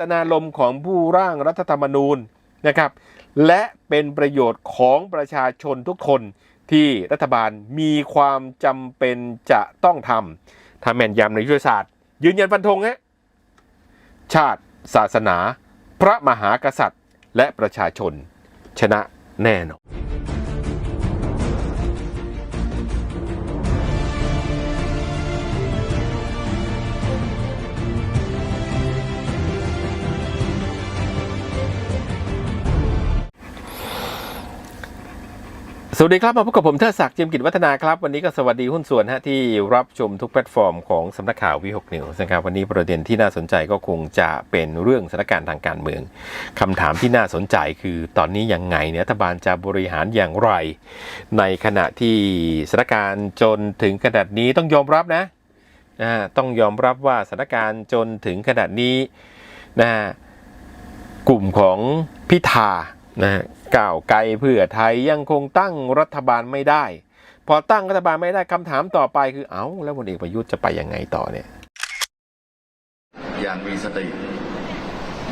ตนารมของผู้ร่างรัฐธรรมนูญนะครับ และเป็นประโยชน์ของประชาชนทุกคนที่รัฐบาลมีความจำเป็นจะต้องทำทำแม่นยำในยุทธศาสตร์ ยืนยันฟันธงฮะชาติ ศาสนา พระมหากษัตริย์ และประชาชน ชนะแน่นอน สวัสดีครับ มาพบกับผมเทิดศักดิ์จียมกิจวัฒนาครับ วันนี้ก็สวัสดีหุ้นส่วนฮะที่รับชมทุกแพลตฟอร์มของสำนักข่าววิหกนิวส์นะครับ วันนี้ประเด็นที่น่าสนใจก็คงจะเป็นเรื่องสถานการณ์ทางการเมืองคำถามที่น่าสนใจคือตอนนี้ยังไงเนี่ยรัฐบาลจะบริหารอย่างไร ในขณะที่สถานการณ์จนถึงขนาดนี้ต้องยอมรับนะนะฮะต้องยอมรับว่าสถานการณ์จนถึงขนาดนี้นะฮะกลุ่มของพิธา นะก้าวไกลเพื่อไทยยังคงตั้งรัฐบาลไม่ได้ พอตั้งรัฐบาลไม่ได้คำถามต่อไปคือเอ้าแล้วพลเอกประยุทธ์จะไปยังไงต่อเนี่ยอย่างมีสติ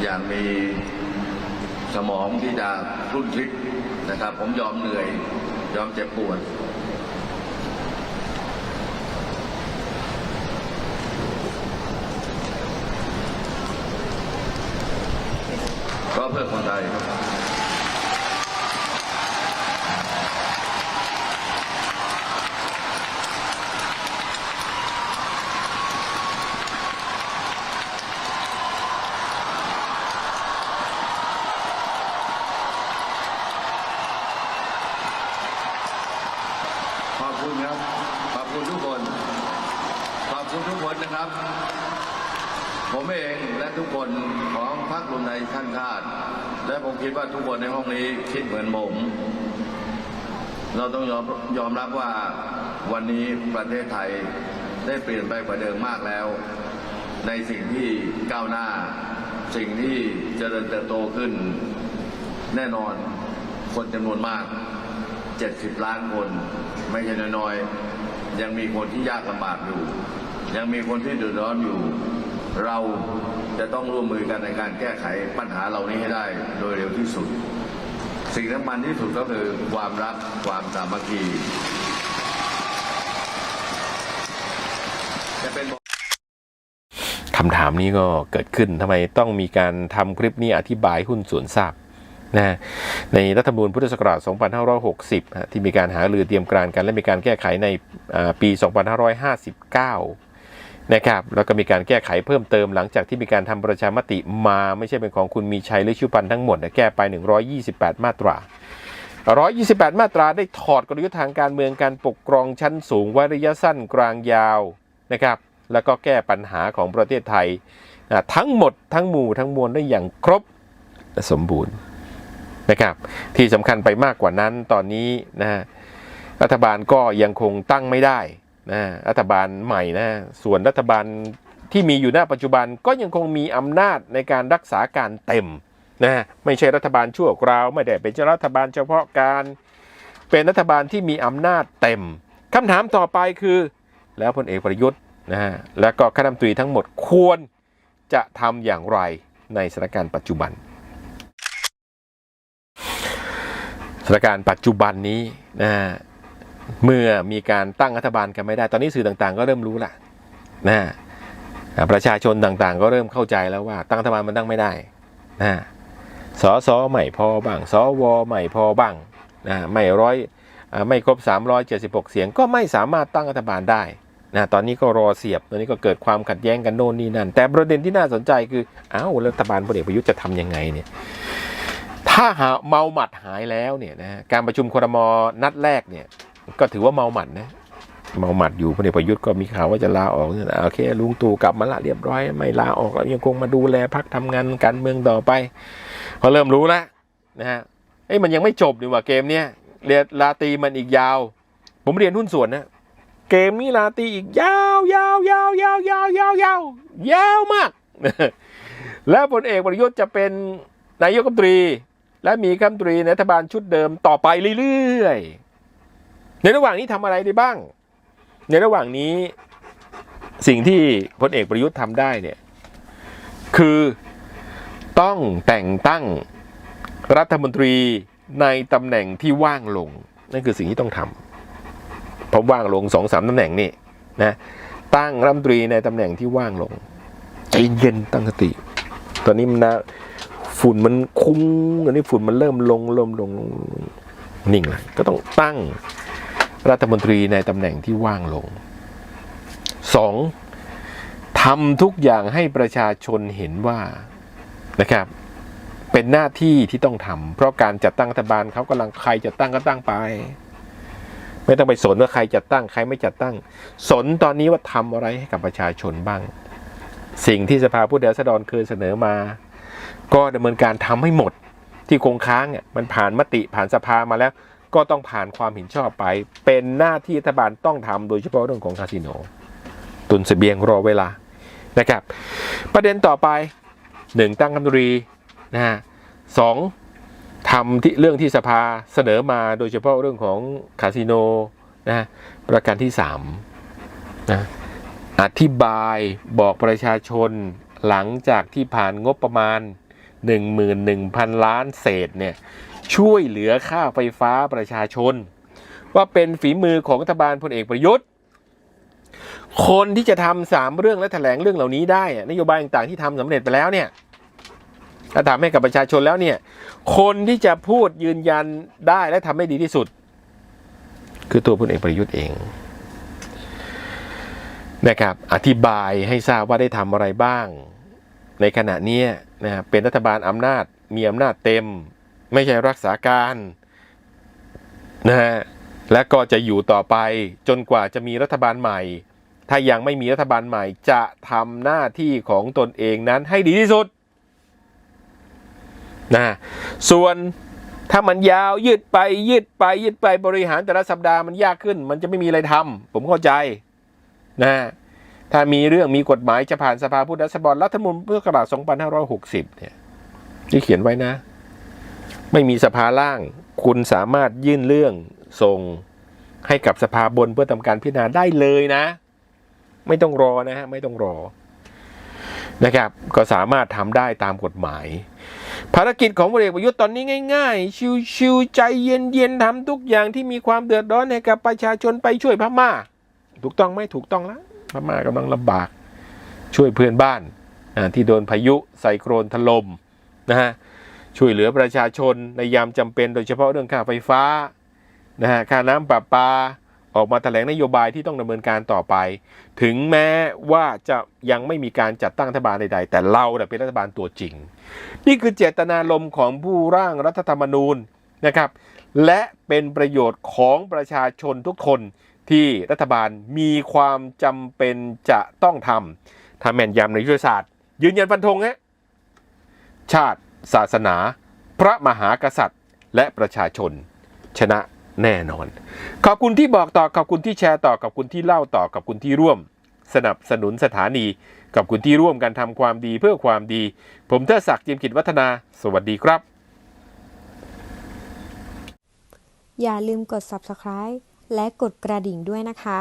อย่างมีสมองที่จะรุ่นคิดนะครับ ผมยอมเหนื่อย ยอมเจ็บปวด ก็เพื่อคนไทยครับ ขอบคุณครับ ขอบคุณทุกคน ขอบคุณ ทุกคนนะครับ ผมเองและทุกคนของพรรครวมไทยท่านชาติและผมคิดว่าทุกคนในห้องนี้คิดเหมือนผมเราต้องยอมยอมรับว่าวันนี้ประเทศไทยได้เปลี่ยนไปกว่าเดิมมากแล้ว ในสิ่งที่ก้าวหน้า สิ่งที่เจริญเติบโตขึ้น แน่นอนคนจำนวนมาก 70 ล้านคน ไม่ใช่น้อยๆยังมีคนที่ยากลำบากอยู่ ยังมีคนที่เดือดร้อนอยู่ เราจะต้องร่วมมือกันในการแก้ไขปัญหาเหล่านี้ให้ได้โดยเร็วที่สุด สิ่งสำคัญที่สุดก็คือความรักความสามัคคีจะเป็นคำถามนี้ก็เกิดขึ้นทำไมต้องมีการทำคลิปนี้อธิบายหุ้นส่วนทราบนะในรัฐธรรมนูญพุทธศักราช 2560 ที่มีการหารือเตรียมการกันและมีการแก้ไขในอ่าปี 2559 นะครับแล้วก็มีการแก้ไขเพิ่มเติมหลังจากที่มีการทำประชามติมาไม่ใช่เป็นของคุณมีชัยหรือชุพันธ์ทั้งหมดนะแก้ไป 128 มาตรา 128 มาตราได้ถอดกลยุทธ์ทางการเมืองการปกครองชั้นสูงว้ระยะสั้นกลางยาวนะครับแล้วก็แก้ปัญหาของประเทศไทยทั้งหมดทั้งหมู่ทั้งมวลได้อย่างครบและสมบูรณ์นะครับที่สำคัญไปมากกว่านั้นตอนนี้นะฮะรัฐบาลก็ยังคงตั้งไม่ได้ นะรัฐบาลใหม่นะส่วนรัฐบาลที่มีอยู่ณปัจจุบันก็ยังคงมีอำนาจในการรักษาการเต็มนะไม่ใช่รัฐบาลชั่วคราวไม่ได้เป็นรัฐบาลเฉพาะการเป็นรัฐบาลที่มีอำนาจเต็มคำถามต่อไปคือ แล้วพลเอกประยุทธ์นะฮะและก็คณะรัฐมนตรีทั้งหมดควรจะทำอย่างไรในสถานการณ์ปัจจุบันสถานการณ์ปัจจุบันนี้นะฮะ เมื่อมีการตั้งรัฐบาลกันไม่ได้ ตอนนี้สื่อต่างๆ ก็เริ่มรู้ละนะประชาชนต่างๆ ก็เริ่มเข้าใจแล้วว่า ตั้งรัฐบาลมันตั้งไม่ได้นะฮะสสไม่พอบ้างสวไม่พอบ้างนะไม่ร้อยไม่ครบ 376 เสียงก็ไม่สามารถตั้งรัฐบาลได้นะตอนนี้ก็รอเสียบตอนนี้ก็เกิดความขัดแย้งกันโน่นนี่นั่น แต่ประเด็นที่น่าสนใจคืออ้าวรัฐบาลพลเอกประยุทธ์จะทำยังไงเนี่ยถ้าหาเมาหมัดหายแล้วเนี่ยนะการประชุมครมนัดแรกเนี่ย ก็ถือว่าเมาหมัดนะเมาหมัดอยู่พลเอกประยุทธ์ก็มีข่าวว่าจะลาออกเนี่ยนะโอเคลุงตู่กลับมาละเรียบร้อย ไม่ลาออกแล้วยังคงมาดูแลพักทำงานการเมืองต่อไปพอเริ่มรู้แล้วนะฮะเอ้มันยังไม่จบดีกว่าเกมเนี้ยเรียลาตีมันอีกยาว ผมเรียนหุ้นส่วนนะเกมนี้ลาตีอีกยาวยาวยาวยาวยาวยาวยาวยาวมาก แล้วพลเอกประยุทธ์จะเป็นนายกรัฐมนตรี และมีคำตรีในรัฐบาลชุดเดิมต่อไปเรื่อยๆ ในระหว่างนี้ทำอะไรได้บ้าง ในระหว่างนี้สิ่งที่พลเอกประยุทธ์ทำได้เนี่ยคือต้องแต่งตั้งรัฐมนตรีในตำแหน่งที่ว่างลง นั่นคือสิ่งที่ต้องทำเพราะว่างลงสองสามตำแหน่งนี่นะตั้งรัฐมนตรีในตำแหน่งที่ว่างลงใจเย็นตั้งสติ ตอนนี้มันนะฝุ่นมันคุ้งอันนี้ฝุ่นมันเริ่มลงเริ่มลงลงลงนิ่งเลยก็ต้องตั้ง รัฐมนตรีในตำแหน่งที่ว่างลงสองทำทุกอย่างให้ประชาชนเห็นว่านะครับ เป็นหน้าที่ที่ต้องทำเพราะการจัดตั้งรัฐบาลเขากำลังใครจะตั้งก็ตั้งไป ไม่ต้องไปสนว่าใครจะตั้ง ใครไม่จัดตั้ง สนตอนนี้ว่าทำอะไรให้กับประชาชนบ้าง สิ่งที่สภาผู้แทนราษฎรเคยเสนอมา ก็ดำเนินการทำให้หมดที่คงค้างเนี่ยมันผ่านมติผ่านสภามาแล้ว ก็ต้องผ่านความเห็นชอบไป เป็นหน้าที่รัฐบาลต้องทำโดยเฉพาะเรื่องของคาสิโน ตุนเสบียงรอเวลานะครับ ประเด็นต่อไปหนึ่งตั้งคำตรีนะฮะสองทำที่เรื่องที่สภาเสนอมาโดยเฉพาะเรื่องของคาสิโนนะฮะประการที่สามนะอธิบายบอกประชาชนหลังจากที่ผ่านงบประมาณ 11,000 ล้านเศษเนี่ย ช่วยเหลือค่าไฟฟ้าประชาชน ว่าเป็นฝีมือของรัฐบาลพลเอกประยุทธ์ คนที่จะทำสามเรื่องและแถลงเรื่องเหล่านี้ได้นโยบายต่างๆที่ทำสำเร็จไปแล้วเนี่ยถ้าทำให้กับประชาชนแล้วเนี่ย คนที่จะพูดยืนยันได้และทำให้ดีที่สุด คือตัวพลเอกประยุทธ์เองนะครับอธิบายให้ทราบว่าได้ทำอะไรบ้าง ในขณะนี้นะเป็นรัฐบาลอำนาจมีอำนาจเต็ม ไม่ใช่รักษาการนะฮะและก็จะอยู่ต่อไปจนกว่าจะมีรัฐบาลใหม่ ถ้ายังไม่มีรัฐบาลใหม่ จะทำหน้าที่ของตนเองนั้นให้ดีที่สุดนะส่วนถ้ามันยาวยืดไปยืดไปยืดไปบริหารแต่ละสัปดาห์มันยากขึ้น มันจะไม่มีอะไรทำผมเข้าใจนะถ้ามีเรื่องมีกฎหมายจะผ่านสภาผู้แทนราษฎรรัฐธรรมนูญเพื่อกระดาษ2560 เนี่ยที่เขียนไว้นะ ไม่มีสภาล่าง คุณสามารถยื่นเรื่องส่งให้กับสภาบนเพื่อทำการพิจารณาได้เลยนะ ไม่ต้องรอนะฮะไม่ต้องรอนะครับ ก็สามารถทำได้ตามกฎหมาย ภารกิจของพลเอกประยุทธ์ตอนนี้ง่ายๆ ชิวๆใจเย็นๆทำทุกอย่างที่มีความเดือดร้อนให้กับประชาชนไปช่วยพม่า ถูกต้องไหมถูกต้องแล้วพม่ากำลังลำบากช่วยเพื่อนบ้านที่โดนพายุไซโครนถล่มนะฮะ ช่วยเหลือประชาชนในยามจำเป็นโดยเฉพาะเรื่องค่าไฟฟ้านะฮะค่าน้ำประปา ออกมาแถลงนโยบายที่ต้องดำเนินการต่อไป ถึงแม้ว่าจะยังไม่มีการจัดตั้งรัฐบาลใดๆ แต่เราเป็นรัฐบาลตัวจริง นี่คือเจตนารมณ์ของผู้ร่างรัฐธรรมนูญนะครับ และเป็นประโยชน์ของประชาชนทุกคนที่รัฐบาลมีความจำเป็นจะต้องทำทำแม่นยำในยุทธศาสตร์ ยืนยันฟันธงฮะชาติ ศาสนา พระมหากษัตริย์ และประชาชน ชนะแน่นอน ขอบคุณที่บอกต่อขอบคุณที่แชร์ต่อขอบคุณที่เล่าต่อขอบคุณที่ร่วม สนับสนุนสถานีขอบคุณที่ร่วมกันทำความดีเพื่อความดี ผมเทดศักดิ์จิมกิจวัฒนา สวัสดีครับ อย่าลืมกด subscribe และกดกระดิ่งด้วยนะคะ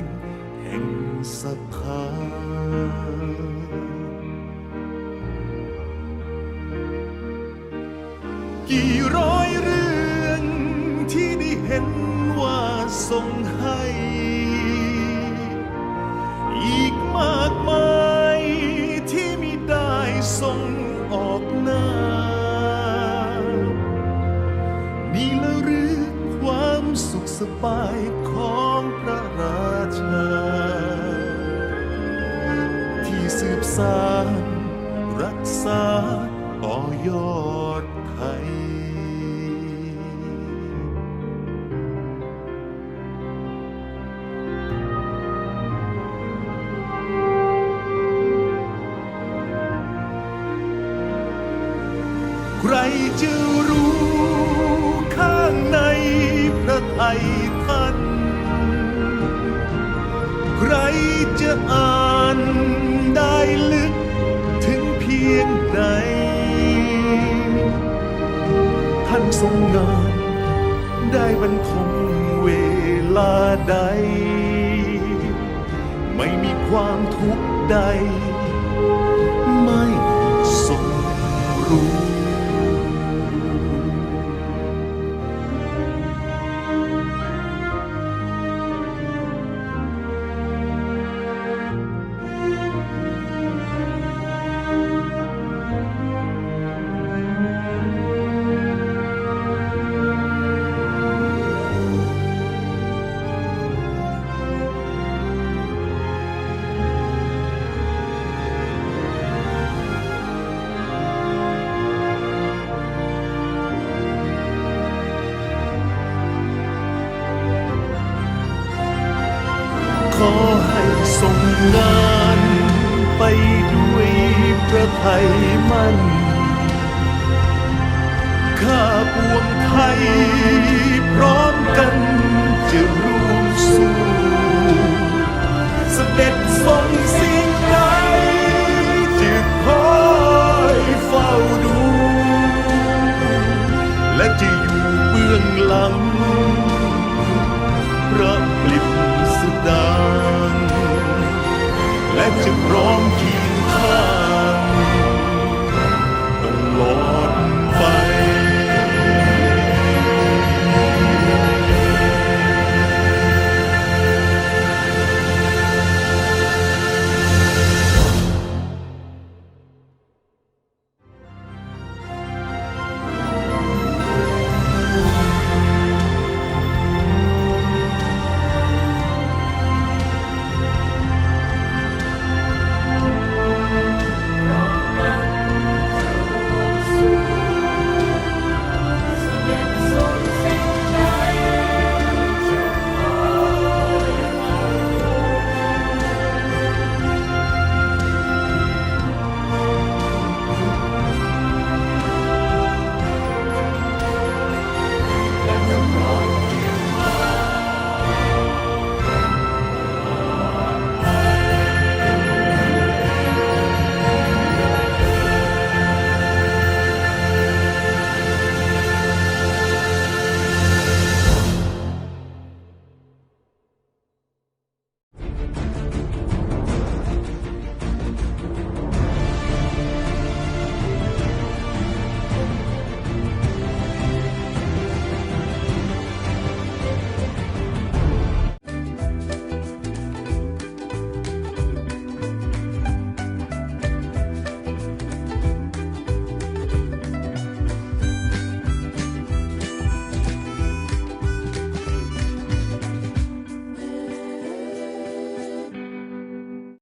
ง ทรงออกหน้า นี่ละหรือความสุขสบายของพระราชา ที่สืบสานรักษาต่อยอด รจะรู้ข้างในพระไทยท่าน ใครจะอ่านได้ลึกถึงเพียงใดท่านทรงงานได้บรรทมเวลาใด ไม่มีความทุกข์ใด มั่นข้าปวงไทย พร้อมกันจะร่วมสู้สเสด็จทรงสิ่งใดจะคอยเฝ้าดู และจะอยู่เบื้องหลังพระปลิบสดางและจะพร้อมที่